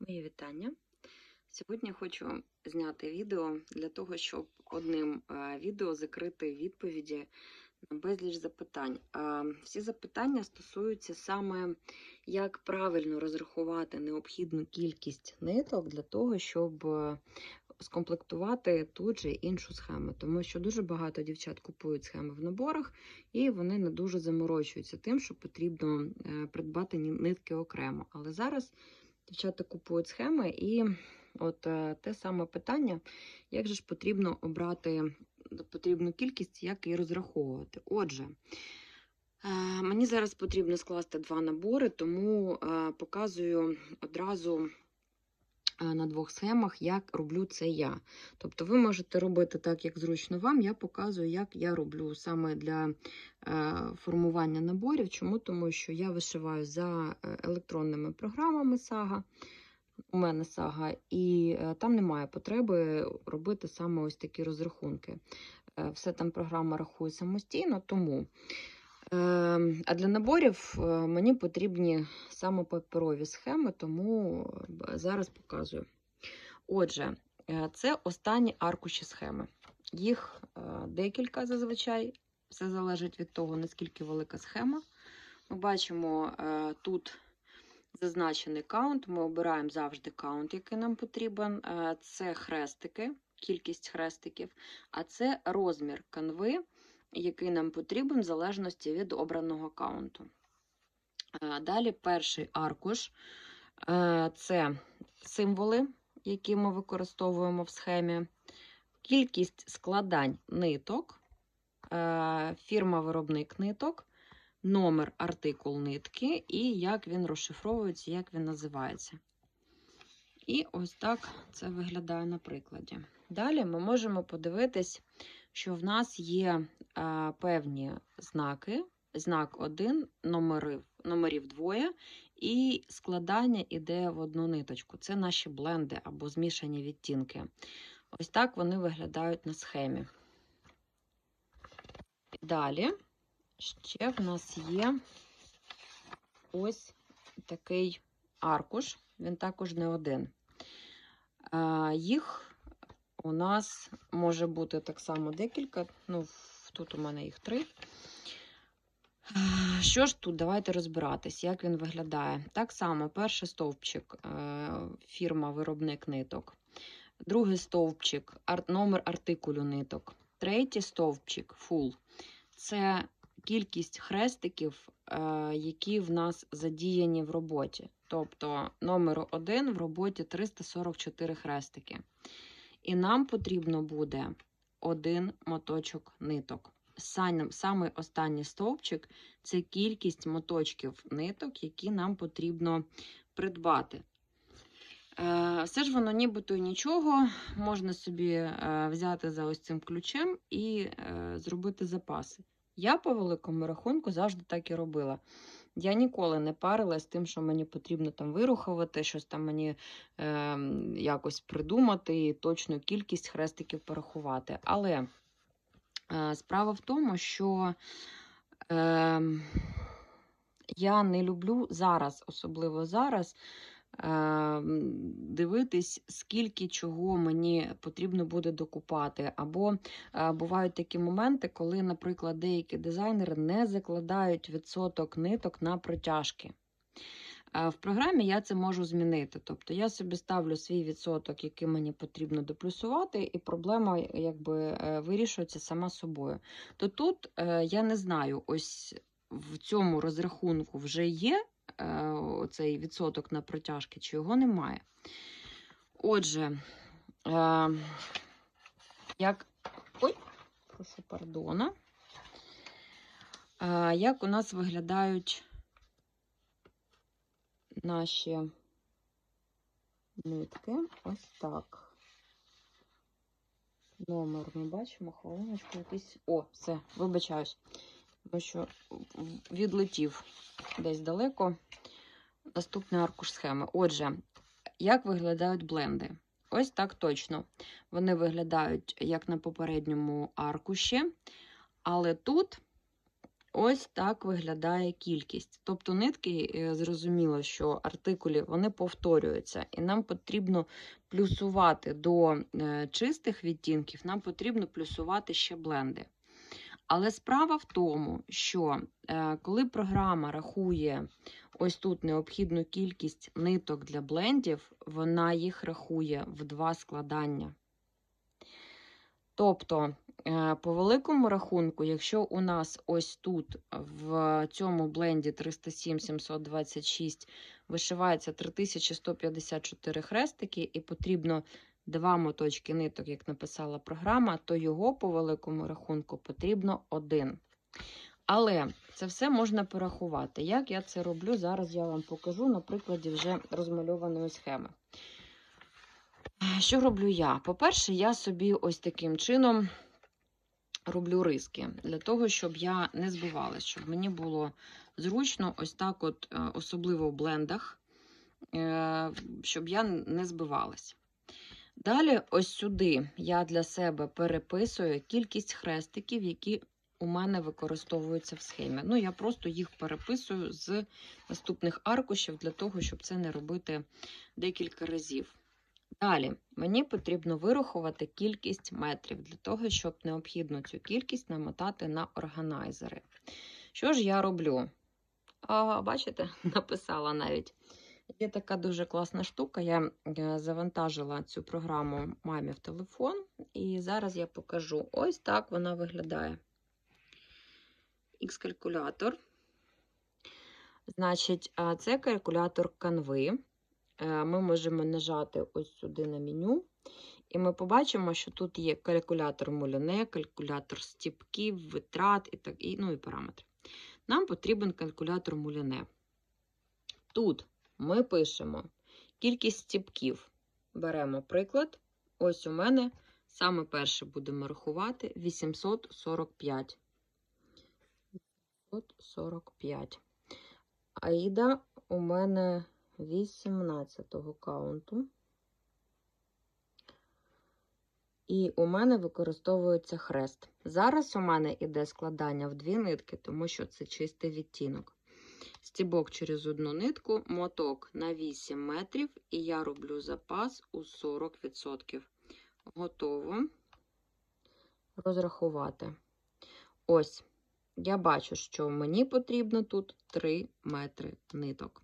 Мої вітання. Сьогодні хочу зняти відео для того, щоб одним е, відео закрити відповіді на безліч запитань. Всі запитання стосуються саме, як правильно розрахувати необхідну кількість ниток для того, щоб е, скомплектувати тут же іншу схему. Тому що дуже багато дівчат купують схеми в наборах, і вони не дуже заморочуються тим, що потрібно е, придбати нитки окремо. Але зараз дівчата купують схеми, і от е, те саме питання, як же ж потрібно обрати потрібну кількість, як її розраховувати. Отже, е, мені зараз потрібно скласти два набори, тому е, показую одразу е, на двох схемах, як роблю це я. Тобто ви можете робити так, як зручно вам. Я показую, як я роблю саме для е, формування наборів. Чому? Тому що я вишиваю за е, електронними програмами Сага. У мене сага, і е, там немає потреби робити саме ось такі розрахунки. Е, Все там програма рахує самостійно, тому. А для наборів е, мені потрібні саме паперові схеми, тому е, зараз показую. Отже, е, це останні аркуші схеми. Їх е, декілька зазвичай. Все залежить від того, наскільки велика схема. Ми бачимо е, тут зазначений каунт. Ми обираємо завжди каунт, який нам потрібен. Е, Це хрестики, кількість хрестиків, а це розмір канви, який нам потрібен в залежності від обраного каунту. Е, Далі перший аркуш Е, це символи, які ми використовуємо в схемі, кількість складань ниток, е, фірма-виробник ниток, номер артикул нитки і як він розшифровується, як він називається. І ось так це виглядає на прикладі. Далі ми можемо подивитись, що в нас є певні знаки. Знак 1, номерів, номерів двоє, і складання іде в одну ниточку. Це наші бленди або змішані відтінки. Ось так вони виглядають на схемі. Далі ще в нас є ось такий аркуш, він також не один. А, Їх у нас може бути так само декілька. Ну, тут у мене їх три. Що ж тут? Давайте розбиратись, як він виглядає. Так само, перший стовпчик е, фірма виробник ниток, другий стовпчик номер артикулю ниток, третій стовпчик фул. Це кількість хрестиків, е, які в нас задіяні в роботі. Тобто номер 1 в роботі 344 хрестики. І нам потрібно буде один моточок ниток. Сам- Самий останній стовпчик це кількість моточків ниток, які нам потрібно придбати. Е, Все ж воно нібито й нічого, можна собі е, взяти за ось цим ключем і е, зробити запаси. Я по великому рахунку завжди так і робила. Я ніколи не парилась тим, що мені потрібно там вирухувати, щось там мені е, якось придумати і точну кількість хрестиків порахувати. Але е, справа в тому, що е, я не люблю зараз, особливо зараз, дивитись, скільки чого мені потрібно буде докупати. Або е, бувають такі моменти, коли, наприклад, деякі дизайнери не закладають відсоток ниток на протяжки. Е, В програмі я це можу змінити. Тобто я собі ставлю свій відсоток, який мені потрібно доплюсувати, і проблема якби е, вирішується сама собою. То тут е, я не знаю, ось в цьому розрахунку вже є е, цей відсоток на протяжки, чи його немає. Отже, е, як. Ой, прошу пардона. Е, як у нас виглядають наші нитки? Ось так. Номер ми бачимо, хвилиночку якийсь. О, все, вибачаюсь. Що відлетів десь далеко. Наступний аркуш схеми. Отже, як виглядають бленди? Ось так точно. Вони виглядають як на попередньому аркуші, але тут ось так виглядає кількість. Тобто нитки, е, зрозуміло, що артикулі вони повторюються, і нам потрібно плюсувати до е, чистих відтінків, нам потрібно плюсувати ще бленди. Але справа в тому, що е, коли програма рахує ось тут необхідну кількість ниток для блендів, вона їх рахує в два складання. Тобто, е, по великому рахунку, якщо у нас ось тут в цьому бленді 307-726 вишивається 3154 хрестики, і потрібно два моточки ниток, як написала програма, то його по великому рахунку потрібно один. Але це все можна порахувати. Як я це роблю, зараз я вам покажу на прикладі вже розмальованої схеми. Що роблю я? По-перше, я собі ось таким чином роблю риски для того, щоб я не збивалась, щоб мені було зручно, ось так, от, е, особливо в блендах, е, щоб я не збивалась. Далі, ось сюди я для себе переписую кількість хрестиків, які у мене використовуються в схемі. Ну, я просто їх переписую з наступних аркушів для того, щоб це не робити декілька разів. Далі мені потрібно вирахувати кількість метрів для того, щоб необхідно цю кількість намотати на органайзери. Що ж я роблю? А, Бачите, написала навіть. Є така дуже класна штука. Я е, завантажила цю програму мамі в телефон, і зараз я покажу. Ось так вона виглядає. X-калькулятор. Значить, це калькулятор канви. Е, ми можемо нажати ось сюди на меню, і ми побачимо, що тут є калькулятор муляне, калькулятор стіпків, витрат і так, і, ну, і параметри. Нам потрібен калькулятор муляне. Тут ми пишемо кількість стіпків. Беремо приклад. Ось у мене саме перше будемо рахувати 845. 845. Аїда у мене 18-го каунту. І у мене використовується хрест. Зараз у мене іде складання в дві нитки, тому що це чистий відтінок. Стібок через одну нитку, моток на 8 метрів, і я роблю запас у 40%. Готово розрахувати. Ось, я бачу, що мені потрібно тут 3 метри ниток.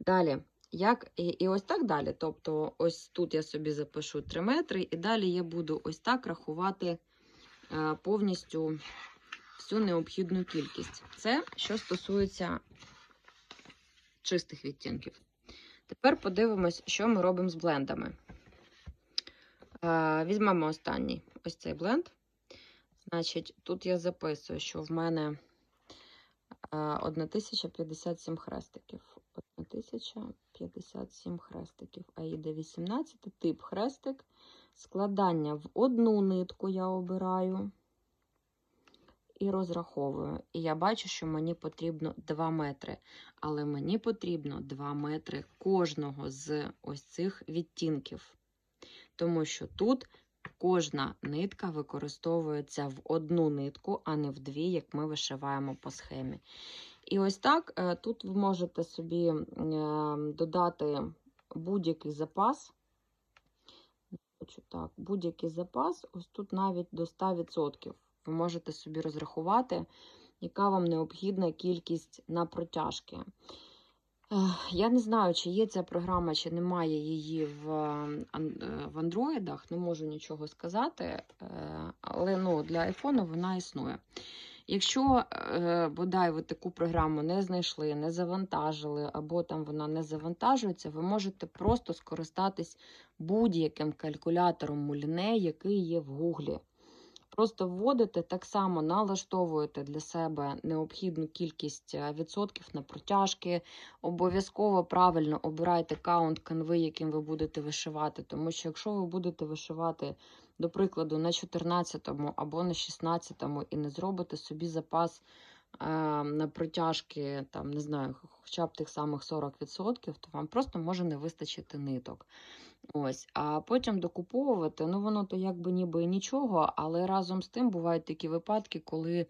Далі, як, і, і ось так далі. Тобто, ось тут я собі запишу 3 метри, і далі я буду ось так рахувати е, повністю всю необхідну кількість. Це що стосується чистих відтінків. Тепер подивимось, що ми робимо з блендами. Візьмемо останній ось цей бленд. Значить, тут я записую, що в мене 1057 е, хрестиків. 1057 хрестиків. Аїда 18, тип хрестик. Складання в одну нитку я обираю і розраховую. І я бачу, що мені потрібно 2 метри. Але мені потрібно 2 метри кожного з ось цих відтінків. Тому що тут кожна нитка використовується в одну нитку, а не в дві, як ми вишиваємо по схемі. І ось так е, тут ви можете собі е, додати будь-який запас. Так, будь-який запас, ось тут навіть до 100%. Ви можете собі розрахувати, яка вам необхідна кількість на протяжки. Я не знаю, чи є ця програма, чи немає її в е, в андроїдах, не можу нічого сказати, але ну, для айфону вона існує. Якщо, е, бодай, ви таку програму не знайшли, не завантажили, або там вона не завантажується, ви можете просто скористатись будь-яким калькулятором муліне, який є в Гуглі. Просто вводите, так само налаштовуєте для себе необхідну кількість е, відсотків на протяжки. Обов'язково правильно обирайте каунт канви, яким ви будете вишивати. Тому що, якщо ви будете вишивати, до прикладу, на 14 або на 16 і не зробите собі запас на протяжки, там, не знаю, хоча б тих самих 40%, то вам просто може не вистачити ниток. Ось, А потім докуповувати, ну воно то якби ніби нічого, але разом з тим бувають такі випадки, коли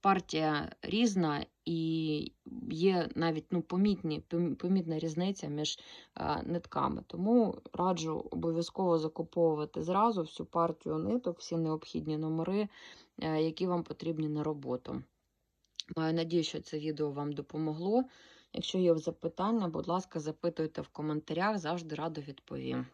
партія різна і є навіть ну, помітні, помітна різниця між нитками. Тому раджу обов'язково закуповувати зразу всю партію ниток, всі необхідні номери, е, які вам потрібні на роботу. Маю надію, що це відео вам допомогло. Якщо є запитання, будь ласка, запитуйте в коментарях, завжди радо відповім.